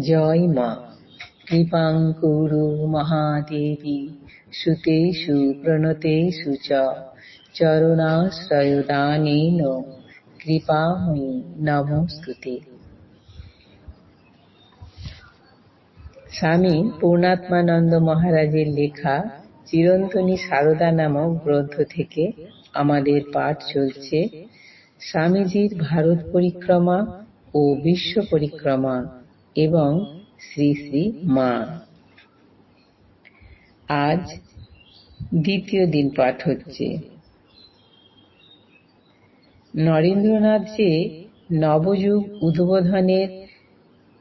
জয় মা। কৃপাং কুরু মহাদেবী, সুতেষু প্রণতেষু চ। চরণাশ্রয়দানেন। কৃপাময়ী নমস্তুতে স্বামী পূর্ণাত্মানন্দ মহারাজের লেখা চিরন্তনী সারদা নামক গ্রন্থ থেকে আমাদের পাঠ চলছে। স্বামীজির ভারত পরিক্রমা ও বিশ্ব পরিক্রমা। এবং শ্রী শ্রী মা। আজ দ্বিতীয় দিন পাঠ হচ্ছে। নরেন্দ্রনাথ যে নবযুগ উদ্বোধনের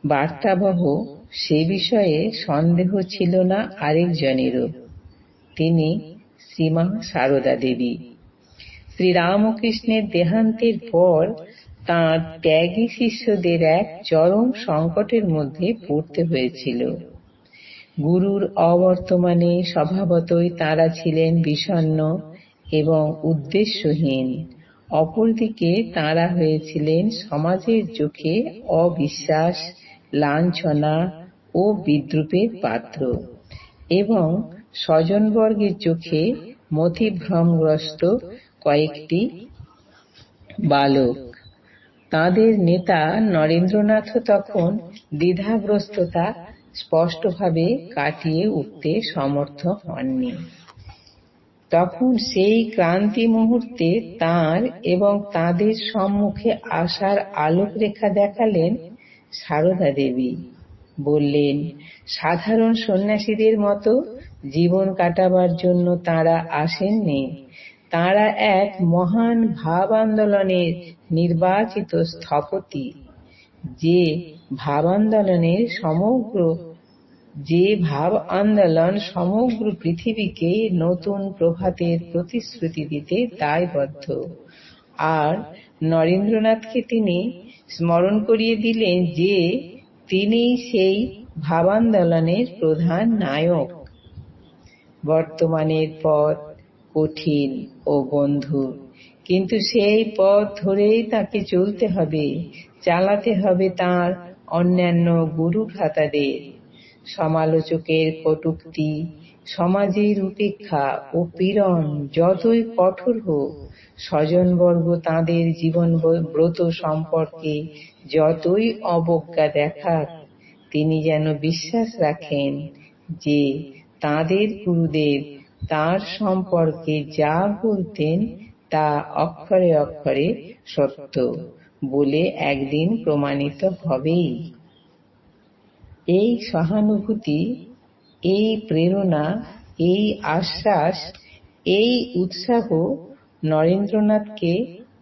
বার্তাবহ সে বিষয়ে সন্দেহ ছিল না আরেকজনেরও। তিনি শ্রীমা সারদা দেবী। শ্রীরামকৃষ্ণের দেহান্তের পর তাঁর ত্যাগী শিষ্যদের এক চরম সংকটের মধ্যে পড়তে হয়েছিল। গুরুর অবর্তমানে স্বভাবতই তাঁরা ছিলেন বিষণ্ন এবং উদ্দেশ্যহীন। অপরদিকে তাঁরা হয়েছিলেন সমাজের চোখে অবিশ্বাস, লাঞ্ছনা ও বিদ্রুপের পাত্র এবং স্বজনবর্গের চোখে মতিভ্রমগ্রস্ত কয়েকটি বালক। তাদের নেতা নরেন্দ্রনাথও তখন দ্বিধাগ্রস্ততা স্পষ্টভাবে কাটিয়ে উঠতে সমর্থ হননি। তখন সেই ক্রান্তি মুহূর্তে তাঁর এবং তাদের সম্মুখে আসার আলোকরেখা দেখালেন সারদা দেবী। বললেন, সাধারণ সন্ন্যাসীদের মতো জীবন কাটাবার জন্য তাঁরা আসেননি। তাঁরা এক মহান ভাব আন্দোলনের নির্বাচিত স্থপতি, যে ভাব আন্দোলনের সমগ্র, যে ভাব আন্দোলন সমগ্র পৃথিবীকে নতুন প্রভাতের প্রতিশ্রুতি দিতে দায়বদ্ধ। আর নরেন্দ্রনাথকে তিনি স্মরণ করিয়ে দিলেন যে তিনি সেই ভাব-আন্দোলনের প্রধান নায়ক। বর্তমানের পথ কঠিন ও বন্ধু। কিন্তু সেই পথ ধরেই তাকে চলতে হবে, চালাতে হবে তার অন্যান্য গুরু ভ্রাতাদের সমালোচকের কটুক্তি, সমাজের উপেক্ষা ও পীড়ন যতই কঠোর হোক, স্বজনবর্গ তাঁদের জীবন ব্রত সম্পর্কে যতই অবজ্ঞা দেখাক, তিনি যেন বিশ্বাস রাখেন যে তাঁদের গুরুদেব তার সম্পর্কে যা বলতেন তা অক্ষরে অক্ষরে সত্য বলে একদিন প্রমাণিত হবেই। এই সহানুভূতি, এই প্রেরণা, এই আশ্বাস, এই উৎসাহ নরেন্দ্রনাথকে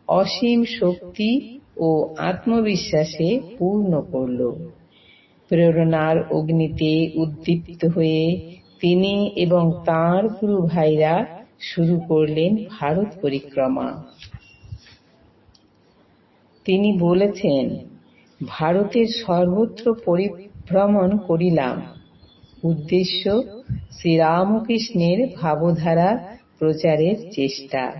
অসীম শক্তি ও আত্মবিশ্বাসে পূর্ণ করল। প্রেরণার অগ্নিতে উদ্দীপ্ত হয়ে তিনি এবং তাঁর গুরু ভাইরা শুরু করলেন ভারত পরিক্রমা। তিনি বলেছেন, ভারতের সর্বত্র পরিভ্রমণ করিলাম। উদ্দেশ্য শ্রীরামকৃষ্ণের ভাবধারা প্রচারের চেষ্টা।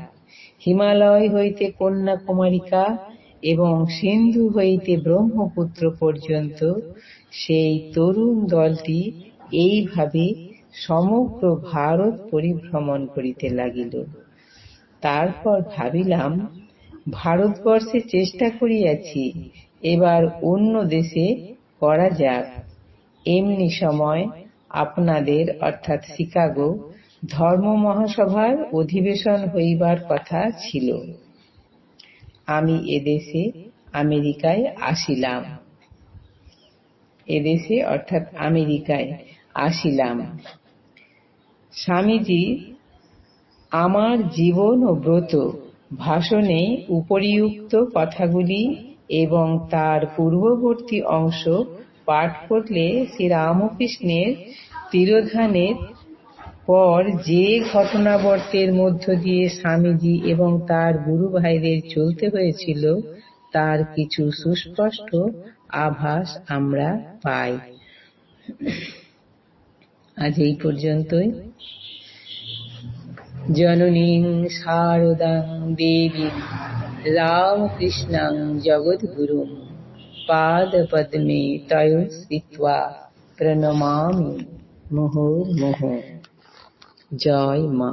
হিমালয় হইতে কন্যাকুমারিকা এবং সিন্ধু হইতে ব্রহ্মপুত্র পর্যন্ত সেই তরুণ দলটি এইভাবে সমগ্র ভারত পরিভ্রমণ করিতে লাগিল। তারপর ভাবিলাম, ভারতবর্ষে চেষ্টা করিয়াছি, এবার অন্য দেশে করা যাক। এমনি সময় আপনাদের, অর্থাৎ শিকাগো ধর্ম মহাসভার অধিবেশন হইবার কথা ছিল। আমি এদেশে, আমেরিকায় আসিলাম। এদেশে, অর্থাৎ আমেরিকায় আসিলাম। স্বামীজি, আমার জীবন ও ব্রত ভাষণে উপরিউক্ত কথাগুলি এবং তার পূর্ববর্তী অংশ পাঠ করলে শ্রীরামকৃষ্ণের তিরোধানের পর যে ঘটনাবর্তের মধ্য দিয়ে স্বামীজি এবং তার গুরু ভাইদের চলতে হয়েছিল, তার কিছু সুস্পষ্ট আভাস আমরা পাই। আজ এই পর্যন্তই জননীং শারদাং দেবী রামকৃষ্ণাং জগদ্গুরুং পাদপদ্মে তয় স্থিত্বা প্রণমামি মোহ মোহ জয় মা